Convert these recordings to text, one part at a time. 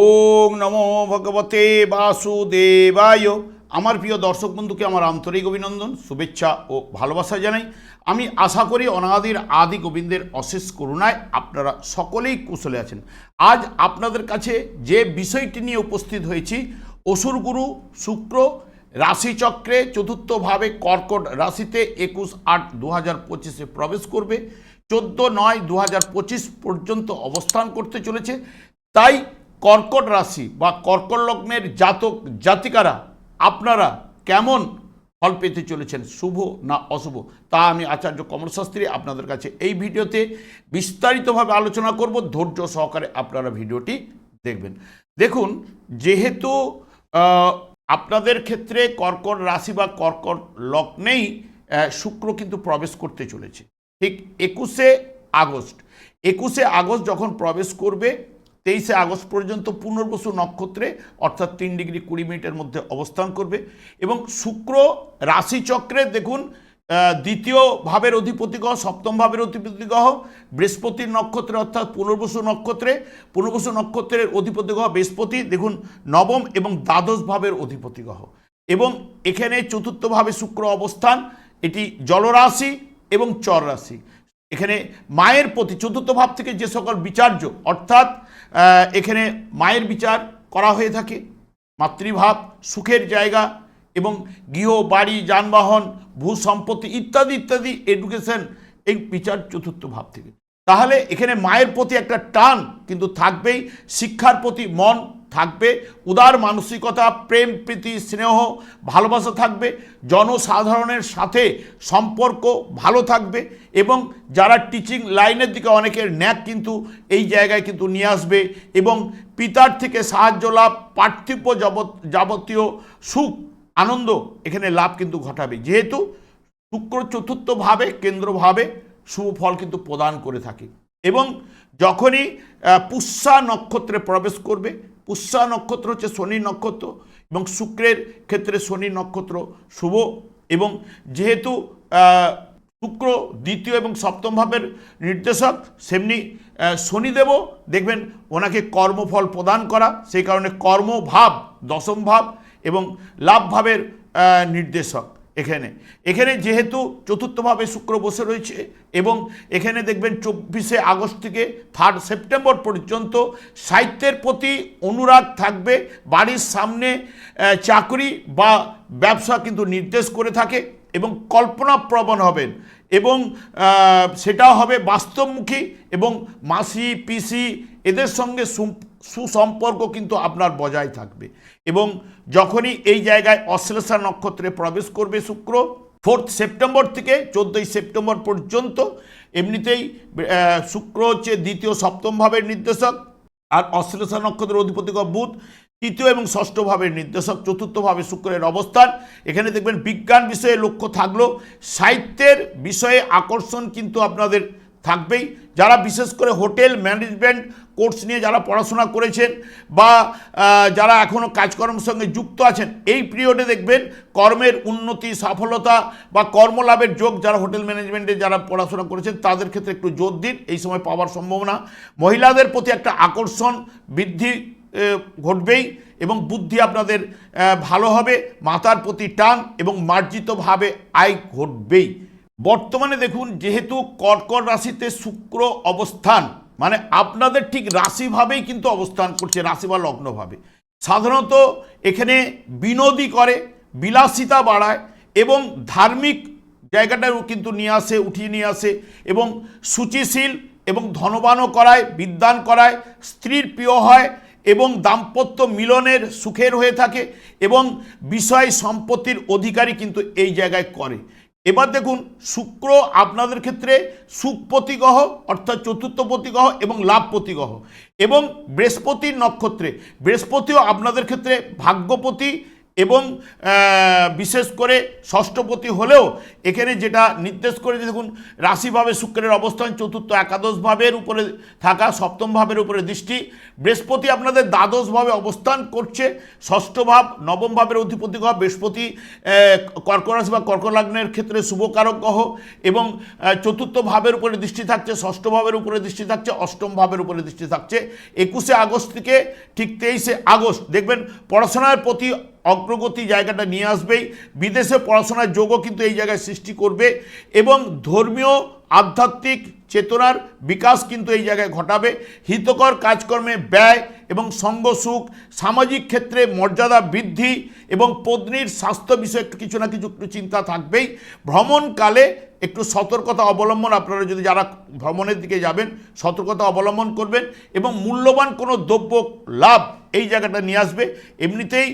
ওং নমো ভগবতে বাসুদেবায়। আমার প্রিয় দর্শক বন্ধুকে আমার আন্তরিক অভিনন্দন, শুভেচ্ছা ও ভালোবাসা জানাই। আমি আশা করি অনাদির আদি গোবিন্দের অশেষ করুণায় আপনারা সকলেই কুশলে আছেন। আজ আপনাদের কাছে যে বিষয়টি নিয়ে উপস্থিত হয়েছি অসুরগুরু শুক্র, রাশিচক্রে চতুর্থভাবে কর্কট রাশিতে একুশ আট দু হাজার পঁচিশে প্রবেশ করবে, চোদ্দ নয় দু হাজার পঁচিশ পর্যন্ত অবস্থান করতে চলেছে। তাই কর্কট রাশি বা কর্কট লগ্নের জাতক, জাতিকারা, আপনারা কেমন ফল পেতে চলেছেন, শুভ না অশুভ? তা আমি আচার্য কমল শাস্ত্রী আপনাদের কাছে এই ভিডিওতে বিস্তারিতভাবে আলোচনা করব। ধৈর্য সহকারে আপনারা ভিডিওটি দেখবেন। দেখুন, যেহেতু আপনাদের ক্ষেত্রে কর্কট রাশি বা কর্কট লগ্নেই শুক্র কিন্তু প্রবেশ করতে চলেছে। ঠিক একুশে আগস্ট। একুশে আগস্ট যখন প্রবেশ করবে তেইশে আগস্ট পর্যন্ত পুনর্বসু নক্ষত্রে, অর্থাৎ তিন ডিগ্রি কুড়ি মিনিটের মধ্যে অবস্থান করবে এবং শুক্র রাশিচক্রে দেখুন দ্বিতীয় ভাবের অধিপতি গ্রহ, সপ্তম ভাবের অধিপতি গ্রহ, বৃহস্পতির নক্ষত্রে অর্থাৎ পুনর্বসু নক্ষত্রে পুনর্বসু নক্ষত্রের অধিপতি গ্রহ বৃহস্পতি, দেখুন নবম এবং দ্বাদশ ভাবের অধিপতি গ্রহ। এবং এখানে চতুর্থভাবে শুক্র অবস্থান, এটি জলরাশি এবং চর রাশি এখানে মায়ের প্রতি চতুর্থ ভাব থেকে যে সকল বিচার্য, অর্থাৎ এখানে মায়ের বিচার করা হয়ে থাকে, মাতৃভাব, সুখের জায়গা এবং গৃহ বাড়ি যানবাহন ভূ সম্পত্তি ইত্যাদি ইত্যাদি এডুকেশন এই বিচার চতুর্থ ভাব থেকে। তাহলে এখানে মায়ের প্রতি একটা টান কিন্তু থাকবেই, শিক্ষার প্রতি মন থাকবে, উদার মানসিকতা, প্রেম, প্রীতি, স্নেহ ভালোবাসা থাকবে, জনসাধারণের সাথে সম্পর্ক ভালো থাকবে এবং যারা টিচিং লাইনের দিকে অনেকের ন্যাক কিন্তু এই জায়গায় কিন্তু নিয়ে আসবে এবং পিতার থেকে সাহায্য লাভ, পার্থিব যাবত যাবতীয় সুখ, আনন্দ এখানে লাভ কিন্তু ঘটাবে। যেহেতু শুক্র চতুর্থভাবে কেন্দ্রভাবে শুভ ফল কিন্তু প্রদান করে থাকে এবং যখনই পুষ্যা নক্ষত্রে প্রবেশ করবে পুষ্যা নক্ষত্র হচ্ছে শনি নক্ষত্র এবং শুক্রের ক্ষেত্রে শনি নক্ষত্র শুভ এবং যেহেতু শুক্র দ্বিতীয় এবং সপ্তম ভাবের নির্দেশক, সেমনি শনিদেবও দেখবেন ওনাকে কর্মফল প্রদান করা, সেই কারণে কর্মভাব, দশম ভাব এবং লাভ ভাবের নির্দেশক। এখানে। এখানে যেহেতু চতুর্থভাবে শুক্র বসে রয়েছে এবং এখানে দেখবেন চব্বিশে আগস্ট থেকে থার্ড সেপ্টেম্বর পর্যন্ত সাহিত্যের প্রতি অনুরাগ থাকবে, বাড়ির সামনে চাকরি বা ব্যবসা কিন্তু নির্দেশ করে থাকে এবং কল্পনাপ্রবণ হবেন এবং সেটা হবে বাস্তবমুখী এবং মাসি, পিসি এদের সঙ্গে সুসম্পর্ক কিন্তু আপনার বজায় থাকবে। এবং যখনই এই জায়গায় অশ্লেষা নক্ষত্রে প্রবেশ করবে শুক্র ফোর্থ সেপ্টেম্বর থেকে চোদ্দোই সেপ্টেম্বর পর্যন্ত এমনিতেই শুক্র হচ্ছে দ্বিতীয় সপ্তম ভাবের নির্দেশক, আর অশ্লেষা নক্ষত্রের অধিপতি গ্রহ বুধ তৃতীয় এবং ষষ্ঠ ভাবের নির্দেশক চতুর্থভাবে শুক্রের অবস্থান। এখানে দেখবেন বিজ্ঞান বিষয়ে লক্ষ্য থাকলেও সাহিত্যের বিষয়ে আকর্ষণ কিন্তু আপনাদের থাকবেই। যারা বিশেষ করে হোটেল ম্যানেজমেন্ট কোর্স নিয়ে যারা পড়াশোনা করেছেন বা যারা এখনও কাজকর্মের সঙ্গে যুক্ত আছেন, এই পিরিয়ডে দেখবেন কর্মের উন্নতি, সফলতা বা কর্মলাভের যোগ যারা হোটেল ম্যানেজমেন্টে যারা পড়াশোনা করেছেন, তাদের ক্ষেত্রে একটু জোর দিন। এই সময় পাওয়ার সম্ভাবনা। মহিলাদের প্রতি একটা আকর্ষণ বৃদ্ধি ঘটবেই এবং বুদ্ধি আপনাদের ভালো হবে। মাতার প্রতি টান এবং মার্জিতভাবে আয় ঘটবেই। বর্তমানে দেখুন, যেহেতু কর্কট রাশিতে শুক্র অবস্থান মানে আপনাদের ঠিক রাশিভাবেই কিন্তু অবস্থান করছে, রাশি বা লগ্নভাবে সাধারণত এখানে বিনোদী করে, বিলাসিতা বাড়ায় এবং ধার্মিক জায়গাটাও কিন্তু নিয়ে আসে, উঠিয়ে নিয়ে আসে এবং সূচিশীল এবং ধনবানও করায়, বিদ্যান করায়, স্ত্রীর প্রিয় হয় এবং দাম্পত্য মিলনের সুখের হয়ে থাকে এবং বিষয় সম্পত্তির অধিকারী কিন্তু এই জায়গায় করে। এবার দেখুন, শুক্র আপনাদের ক্ষেত্রে সুখ প্রতিগ্রহ, অর্থাৎ চতুর্থ প্রতিগ্রহ এবং লাভ প্রতিগ্রহ। এবং বৃহস্পতির নক্ষত্রে, বৃহস্পতিও আপনাদের ক্ষেত্রে ভাগ্যপতি এবং বিশেষ করে ষষ্ঠপতি হলেও এখানে যেটা নির্দেশ করে দেখুন রাশিভাবে শুক্রের অবস্থান চতুর্থ একাদশ ভাবের উপরে থাকা সপ্তম ভাবের উপরে দৃষ্টি। বৃহস্পতি আপনাদের দ্বাদশভাবে অবস্থান করছে ষষ্ঠ ভাব নবম ভাবের অধিপতি গ্রহ বৃহস্পতি আহ, কর্ক রাশি বা কর্ক লগ্নের ক্ষেত্রে শুভকারক গ্রহ এবং চতুর্থ ভাবের উপরে দৃষ্টি থাকছে ষষ্ঠ ভাবের উপরে দৃষ্টি থাকছে অষ্টম ভাবের উপরে দৃষ্টি থাকছে। একুশে আগস্ট থেকে ঠিক তেইশে আগস্ট দেখবেন পড়াশোনার প্রতি অগ্রগতি জায়গাটা নিয়ে আসবেই। বিদেশে পড়াশোনার যোগও কিন্তু এই জায়গায় সৃষ্টি করবে এবং ধর্মীয়, আধ্যাত্মিক চেতনার বিকাশ কিন্তু এই জায়গায় ঘটাবে। হিতকর কাজকর্মে ব্যয় এবং সঙ্গ সুখ, সামাজিক ক্ষেত্রে মর্যাদা বৃদ্ধি এবং পত্নীর স্বাস্থ্য বিষয়ে কিছু না কিছু একটু চিন্তা থাকবেই। ভ্রমণকালে একটু সতর্কতা অবলম্বন আপনারা যদি যারা ভ্রমণের দিকে যাবেন, সতর্কতা অবলম্বন করবেন এবং মূল্যবান কোনো দ্রব্য লাভ এই জায়গাটা নিয়ে আসবে। এমনিতেই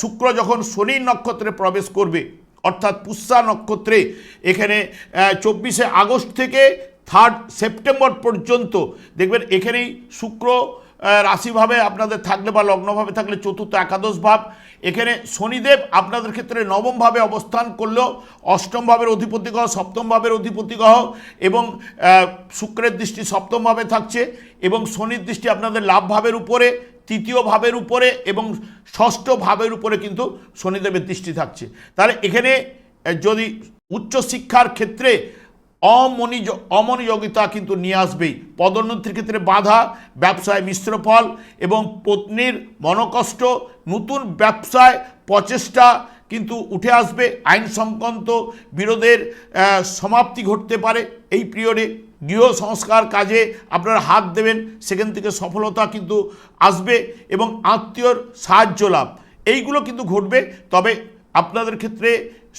শুক্র যখন শনির নক্ষত্রে প্রবেশ করবে, অর্থাৎ পুষ্যা নক্ষত্রে, এখানে চব্বিশে আগস্ট থেকে থার্ড সেপ্টেম্বর পর্যন্ত, দেখবেন এখানেই শুক্র রাশিভাবে আপনাদের থাকলে বা লগ্নভাবে থাকলে চতুর্থ একাদশ ভাব। এখানে শনিদেব আপনাদের ক্ষেত্রে নবমভাবে অবস্থান করলেও অষ্টম ভাবের অধিপতি গ্রহ সপ্তম ভাবের অধিপতি গ্রহ এবং শুক্রের দৃষ্টি সপ্তমভাবে থাকছে এবং শনির দৃষ্টি আপনাদের লাভ ভাবের উপরে তৃতীয় ভাবের উপরে এবং ষষ্ঠ ভাবের উপরে কিন্তু শনিদেবের দৃষ্টি থাকছে। তাহলে এখানে যদি উচ্চশিক্ষার ক্ষেত্রে অমনিজ অমনোযোগিতা কিন্তু নিয়ে আসবেই। পদোন্নতির ক্ষেত্রে বাধা, ব্যবসায় মিশ্র ফল এবং পত্নীর মনকষ্ট, নতুন ব্যবসায় প্রচেষ্টা কিন্তু উঠে আসবে, আইন সংক্রান্ত বিরোধের সমাপ্তি ঘটতে পারে এই পিরিয়ডে। গৃহ সংস্কার কাজে আপনারা হাত দেবেন, সেখান থেকে সফলতা কিন্তু আসবে এবং আত্মীয়র সাহায্য লাভ। এইগুলো কিন্তু ঘটবে, তবে আপনাদের ক্ষেত্রে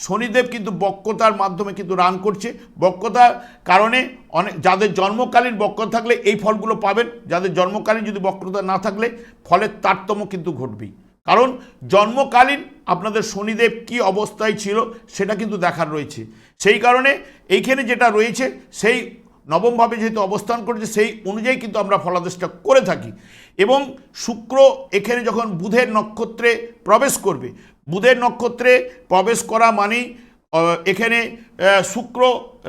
শনিদেব কিন্তু বক্রতার মাধ্যমে কিন্তু রান করছে। বক্রতার কারণে অনেক যাদের জন্মকালীন বক্রতা থাকলে এই ফলগুলো পাবেন, যাদের জন্মকালীন যদি বক্রতা না থাকলে, ফলের তারতম্য কিন্তু ঘটবেই। কারণ জন্মকালীন আপনাদের শনিদেব কি অবস্থায় ছিল সেটা কিন্তু দেখার রয়েছে। সেই কারণে এইখানে যেটা রয়েছে, সেই নবমভাবে যেহেতু অবস্থান করেছে, সেই অনুযায়ী কিন্তু আমরা ফলাদেশটা করে থাকি। এবং শুক্র এখানে যখন বুধের নক্ষত্রে প্রবেশ করবে, বুধের নক্ষত্রে প্রবেশ করা মানেই এখানে শুক্র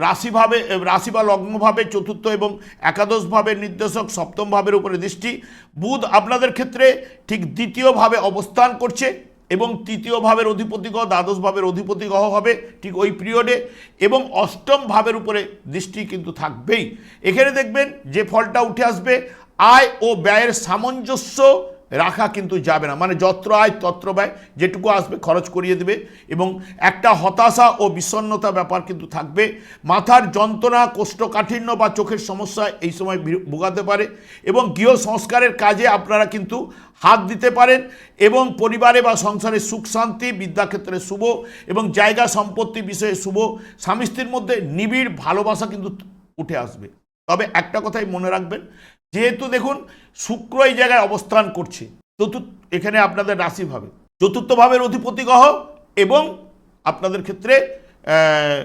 রাশিভাবে রাশি বা লগ্নভাবে চতুর্থ এবং একাদশভাবে নির্দেশক সপ্তম ভাবের উপরে দৃষ্টি। বুধ আপনাদের ক্ষেত্রে ঠিক দ্বিতীয়ভাবে অবস্থান করছে এবং তৃতীয় ভাবের অধিপতি গ্রহ দ্বাদশ ভাবের অধিপতি গ্রহ হবে ঠিক ওই পিরিয়ডে এবং অষ্টম ভাবের উপরে দৃষ্টি কিন্তু থাকবেই। এখানে দেখবেন যে ফলটা উঠে আসবে, আয় ও ব্যয়ের সামঞ্জস্য রাখা কিন্তু যাবে না। মানে যত্র আয়, তত্র ব্যয়, যেটুকু আসবে খরচ করিয়ে দেবে এবং একটা হতাশা ও বিষণ্ণতা ব্যাপার কিন্তু থাকবে। মাথার যন্ত্রণা, কোষ্ঠকাঠিন্য বা চোখের সমস্যা এই সময় ভোগাতে পারে এবং গৃহ সংস্কারের কাজে আপনারা কিন্তু হাত দিতে পারেন এবং পরিবারে বা সংসারে সুখ, শান্তি, বিদ্যাক্ষেত্রে শুভ এবং জায়গা সম্পত্তি বিষয়ে শুভ। স্বামী স্ত্রীর মধ্যে নিবিড় ভালোবাসা কিন্তু উঠে আসবে। তবে একটা কথাই মনে রাখবেন যেহেতু দেখুন শুক্র এই জায়গায় অবস্থান করছে। চতুর্থ এখানে আপনাদের রাশি ভাবে। চতুর্থ ভাবের অধিপতি গ্রহ এবং আপনাদের ক্ষেত্রে আহ,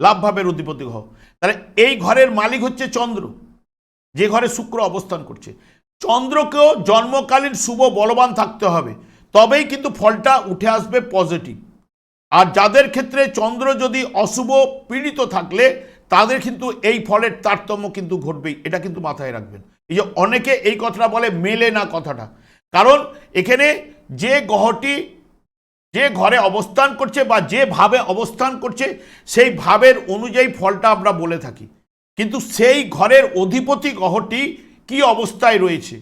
লাভ ভাবের অধিপতি গ্রহ। তাহলে এই ঘরের মালিক হচ্ছে চন্দ্র। যে ঘরে শুক্র অবস্থান করছে। চন্দ্রকেও জন্মকালীন শুভ বলবান থাকতে হবে। তবেই কিন্তু ফলটা উঠে আসবে পজিটিভ। আর যাদের ক্ষেত্রে চন্দ্র যদি অশুভ পীড়িত থাকলে তাদের কিন্তু এই ফলের তারতম্য কিন্তু ঘটবেই, এটা কিন্তু মাথায় রাখবেন। এই যে অনেকে এই কথাটা বলে, মেলে না কথাটা। কারণ এখানে যে গ্রহটি যে ঘরে অবস্থান করছে বা যে ভাবে অবস্থান করছে, সেই ভাবের অনুযায়ী ফলটা আমরা বলে থাকি। কিন্তু সেই ঘরের অধিপতি গ্রহটি কি অবস্থায় রয়েছে?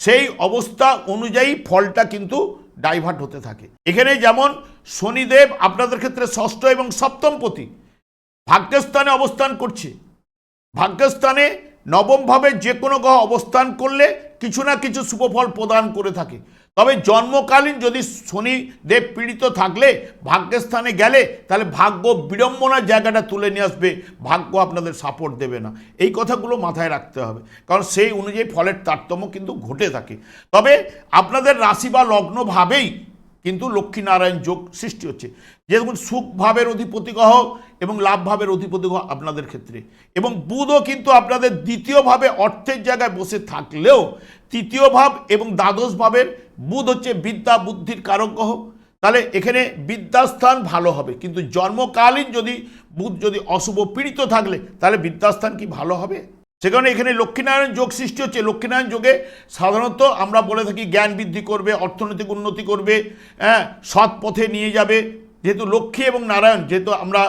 সেই অবস্থা অনুযায়ী ফলটা কিন্তু ডাইভার্ট হতে থাকে। এখানে যেমন শনিদেব আপনাদের ক্ষেত্রে ষষ্ঠ এবং সপ্তমপতি ভাগ্যস্থানে অবস্থান করছে। ভাগ্যস্থানে নবমভাবে যে কোনো গ্রহ অবস্থান করলে কিছু না কিছু শুভফল প্রদান করে থাকে। তবে জন্মকালীন যদি শনি দেব পীড়িত থাকলে, ভাগ্যস্থানে গেলে, তাহলে ভাগ্য বিড়ম্বনার জায়গাটা তুলে নিয়ে আসবে। ভাগ্য আপনাদের সাপোর্ট দেবে না। এই কথাগুলো মাথায় রাখতে হবে। কারণ সেই অনুযায়ী ফলের তারতম্য কিন্তু ঘটে থাকে। তবে আপনাদের রাশি বা লগ্নভাবেই কিন্তু লক্ষ্মীনারায়ণ যোগ সৃষ্টি হচ্ছে। যেমন সুখ ভাবের অধিপতি গ্রহ এবং লাভ ভাবের অধিপতি গ্রহ আপনাদের ক্ষেত্রে। এবং বুধও কিন্তু আপনাদের দ্বিতীয়ভাবে অর্থের জায়গায় বসে থাকলেও তৃতীয় ভাব এবং দ্বাদশ ভাবের বুধ হচ্ছে বিদ্যা বুদ্ধির কারক গ্রহ। তাহলে এখানে বিদ্যাস্থান ভালো হবে। কিন্তু জন্মকালীন যদি বুধ যদি অশুভ পীড়িত থাকলে তাহলে বিদ্যাস্থান কি ভালো হবে? সে কারণে এখানে লক্ষ্মীনারায়ণ যোগ সৃষ্টি হচ্ছে। লক্ষ্মীনারায়ণ যোগে সাধারণত আমরা বলে থাকি, জ্ঞান বৃদ্ধি করবে, অর্থনৈতিক উন্নতি করবে হ্যাঁ সৎ পথে নিয়ে যাবে। যেহেতু লক্ষ্মী এবং নারায়ণ, যেহেতু আমরা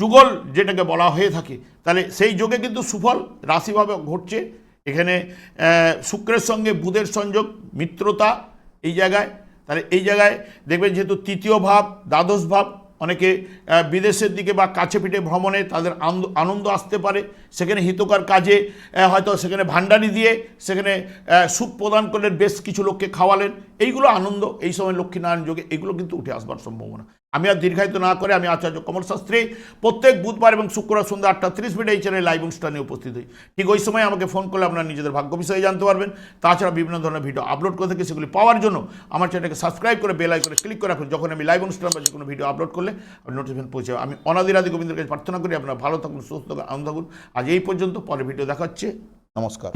যুগল যেটাকে বলা হয়ে থাকে, তাহলে সেই যোগে কিন্তু সুফল, রাশিভাবে ঘটছে। এখানে শুক্রের সঙ্গে বুধের সংযোগ, মিত্রতা এই জায়গায়। তাহলে এই জায়গায় দেখবেন যেহেতু তৃতীয় ভাব, দ্বাদশ ভাব অনেকে বিদেশের দিকে বা কাছে পিঠে ভ্রমণে তাদের আনন্দ আসতে পারে, সেখানে হিতকর কাজে হয়তো সেখানে ভাণ্ডারি দিয়ে সেখানে সুখ প্রদান করলেন, বেশ কিছু লোককে খাওয়ালেন এইগুলো আনন্দ, এই সময় লক্ষ্মীনারায়ণ যোগে এগুলো কিন্তু উঠে আসবার সম্ভাবনা। আমি আর দীর্ঘায়িত না করে আমি আচার্য কমল শাস্ত্রী প্রত্যেক বুধবার এবং শুক্রবার সন্ধ্যা আটটা তিরিশ মিনিট এই চ্যানেলে লাইভ অনুষ্ঠানে উপস্থিত হই। ঠিক ওই সময় আমাকে ফোন করলে আপনারা নিজেদের ভাগ্য বিষয়ে জানতে পারবেন। তাছাড়া বিভিন্ন ধরনের ভিডিও আপলোড করে থেকে সেগুলি পাওয়ার জন্য আমার চ্যানেলকে সাবস্ক্রাইব করে বেল আইকনে ক্লিক করে রাখুন। যখন আমি লাইভ অনুষ্ঠান বা যে কোনো ভিডিও আপলোড করলে নোটিফিকেশন পৌঁছে যাবে। আমি অনাদিরাদি গোবিন্দের কাছে প্রার্থনা করি, আপনারা ভালো থাকুন, সুস্থ থাকুন, আনন্দ থাকুন। আজ এই পর্যন্ত পরে ভিডিও দেখাচ্ছে। নমস্কার।